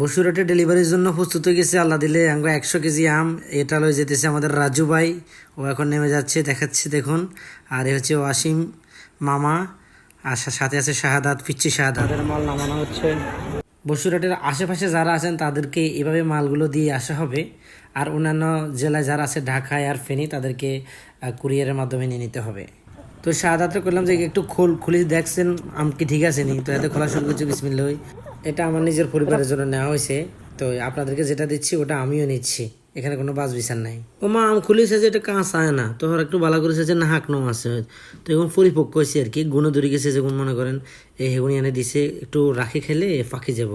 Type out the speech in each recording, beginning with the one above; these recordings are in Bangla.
বসুরহাটে ডেলিভারির জন্য প্রস্তুত হয়ে গেছে আল্লাহ দিলে। আমরা একশো কেজি আম এটা লয়ে যেতেছে আমাদের রাজু ভাই। ও এখন নেমে যাচ্ছে দেখাচ্ছে দেখুন। আর এ হচ্ছে ওয়াসিম মামা আর সাথে আছে শাহাদাত পিচ্ছি শাহাদাত। মাল নামানো হচ্ছে। বসুরহাটের আশেপাশে যারা আছেন তাদেরকে এভাবে মালগুলো দিয়ে আসা হবে। আর অন্যান্য জেলায় যারা আছে ঢাকায় আর ফেনী তাদেরকে কুরিয়ারের মাধ্যমে নিয়ে নিতে হবে। তো শাহাদাতে করলাম যে একটু খোল খুলে দেখছেন আম কি ঠিক আছে নি? তো এতে খোলা শুরু করছি বিসমিল্লাহ। এটা আমার নিজের পরিবারের জন্য নেওয়া হয়েছে। তো আপনাদেরকে যেটা দিচ্ছি, ওটা আমিও নিচ্ছি। এখানে কোনো বাস বিচার নাই। ও মা, আম খুলেছে যে এটা কাঁচা না। তোর একটু ভালো করেছে যে না হাঁক নম আছে। তো এখন পরিপক্ক হয়েছে আর কি। গুণে দূরে গেছে যেমন মনে করেন, এই হেগুনি এনে দিছে, একটু রাখি খেলে ফাঁকি যাব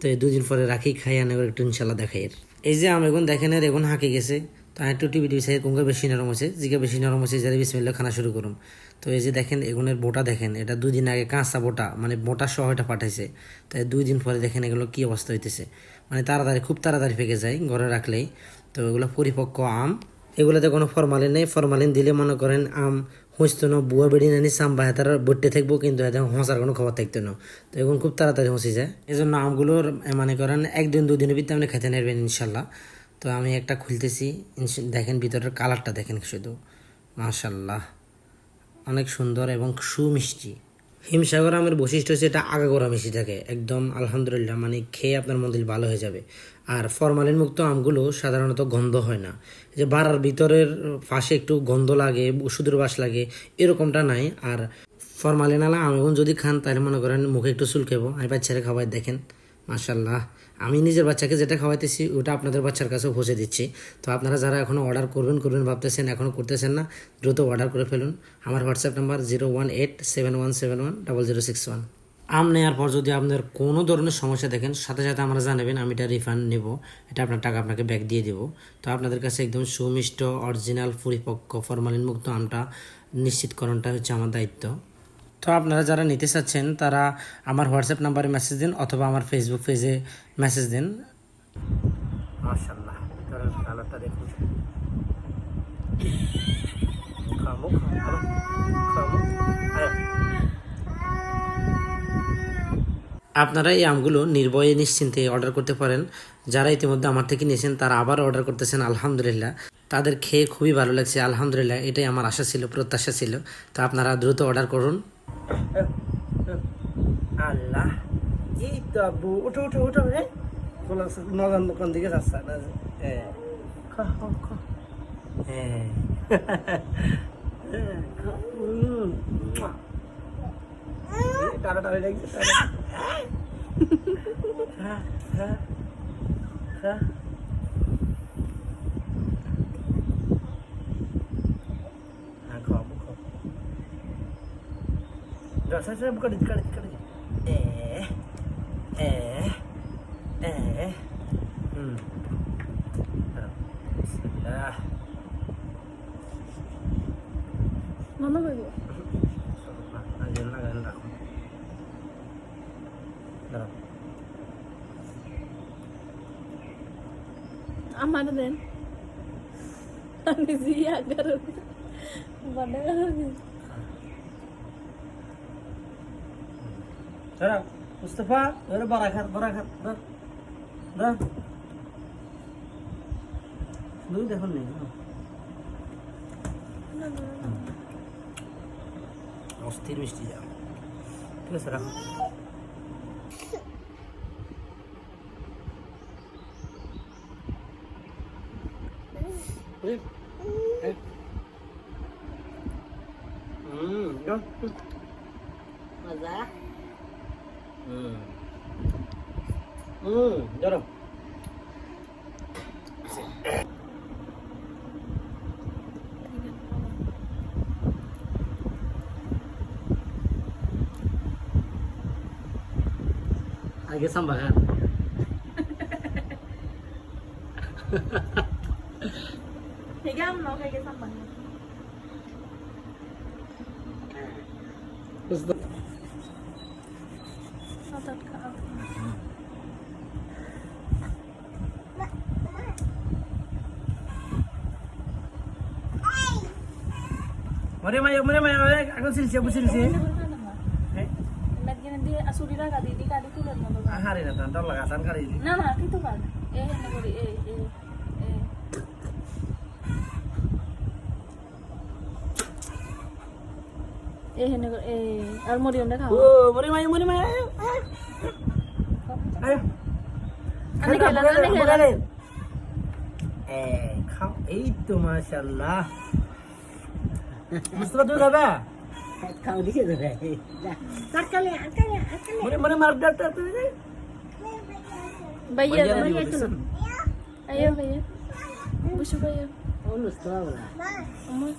তো এই দুদিন পরে রাখি খাই, আনে একটু ইনশাল্লাহ দেখাই এই যে আম এখন দেখেন এর, এখন হাঁকে গেছে। তো একটু টিভি টিভি বেশি নরম হয়েছে? জিকে বেশি নরম হয়েছে যারা বিসমিল্লা খানা শুরু করুন। তো এই যে দেখেন, এগুনের বোটা দেখেন, এটা দুই দিন আগে কাঁচা বোটা মানে বোটা সহ এটা পাঠাইছে। তাই দুই দিন পরে দেখেন এগুলো কি অবস্থা হইতেছে। মানে তাড়াতাড়ি, খুব তাড়াতাড়ি পেকে যায় ঘরে রাখলেই। তো এগুলো পরিপক্ক আম। এগুলোতে কোনো ফরমালিন নেই। ফরমালিন দিলে মনে করেন আম হইতো না, বুয়া বেড়ি নানি সাম্বা তারা বইতে থাকব, কিন্তু এত হসার কোনো খবর থাকতো না। তো এখন খুব তাড়াতাড়ি হসি যায়। এই জন্য আমগুলোর মনে করেন, একদিন দুদিনের ভিতরে আপনি খেতে নেবেন, ইনশাল্লাহ। তো আমি একটা খুলতেছি দেখেন ভিতরের কালারটা দেখেন শুধু। মাশাল্লাহ অনেক সুন্দর এবং সুমিষ্টি। হিমসাগর আমের বৈশিষ্ট্য হচ্ছে এটা আগাগোড়া মিষ্টি থাকে একদম আলহামদুলিল্লাহ মানে খেয়ে আপনার মন্দির ভালো হয়ে যাবে। আর ফরমালিন মুক্ত আমগুলো সাধারণত গন্ধ হয় না। যে বাড়ার ভিতরের পাশে একটু গন্ধ লাগে, ওষুধের বাস লাগে, এরকমটা নাই। আর ফরমালিন আলা আম যদি খান, তাহলে মনে করেন মুখে একটু চুলকেবো আমি বাচ্চারা খাবার দেখেন। মাশাল্লাহ আমি নিজের বাচ্চাকে যেটা খাওয়াইতেছি, ওটা আপনাদের বাচ্চার কাছেও পৌঁছে দিচ্ছি। তো আপনারা যারা এখনও অর্ডার করবেন করবেন, ভাবতেছেন এখনও করতেছেন না, দ্রুত অর্ডার করে ফেলুন। আমার WhatsApp number zero one eight seven one seven one double zero six one আম নেওয়ার পর যদি আপনাদের কোনো ধরনের সমস্যা দেখেন, সাথে সাথে আমরা জানাবেন, আমি এটা রিফান্ড নেব। এটা আপনার টাকা আপনাকে ব্যাক দিয়ে দেবো। তো আপনাদের কাছে একদম সুমিষ্ট অরিজিনাল পরিপক্ক ফরমালিনমুক্ত আমটা নিশ্চিতকরণটা হচ্ছে আমার দায়িত্ব। তো আপনারা যারা নিতে চাচ্ছেন তারা আমার হোয়াটসঅ্যাপ নাম্বারে মেসেজ দিন অথবা আমার ফেসবুক পেজে মেসেজ দিন। মাশাআল্লাহ কালারটা দেখুন। খামো খামো খামো আপনারা এই আমগুলো নির্ভয়ে নিশ্চিন্তে অর্ডার করতে পারেন। যারা ইতিমধ্যে আমার থেকে নিয়েছেন তারা আবার অর্ডার করতেছেন আলহামদুলিল্লাহ। তাদের খেয়ে খুবই ভালো লাগছে আলহামদুলিল্লাহ এটাই আমার আশা ছিল প্রত্যাশা ছিল। তো আপনারা দ্রুত অর্ডার করুন। আল্লাহ এই তো আব্বু উঠো উঠো উঠো রে নগান কোন দিকে যাচ্ছে না হ্যাঁ হ্যাঁ হ্যাঁ, টাটা টাটা লাগছে খা খা হ্যাঁ খাও আব্বু খাও যা সে সে বুকা দিকা দিকা দিকা এ এ এ হুম বিসমিল্লাহ মামা কইব আগে লাগান রাখুন দাঁড়াও আমার দেন আমি জিয়া করো বড় দাঁড়াও মুস্তফা ধরে বড়া খাত বড়া খাত ধর ধর দুই দেখুন নেই অস্থির মিষ্টি যাও ঠিক আছে রাখো 음. 음, 열어. आगे संभागा ठीक है हम लोग आगे संभागा Hari na tan tol lagasan kali ini. না না পার এ করি এ এ এ এ হেনে এ আর Mariam Oh, mari mai. Ayo. Ayo. আনে খেলা খেলা Eh, খাও এই তো মাশাআল্লাহ মুস্তফা তুই খাবে খাও দিকে দেবে তাকালে আকালে আকালে মনে মনে মার ডাক্তার তুই ভাইয়া Banyak ভাইয়া lagi, itu ayo ভাইয়া বসো ভাইয়া অনুষ্ঠ আমার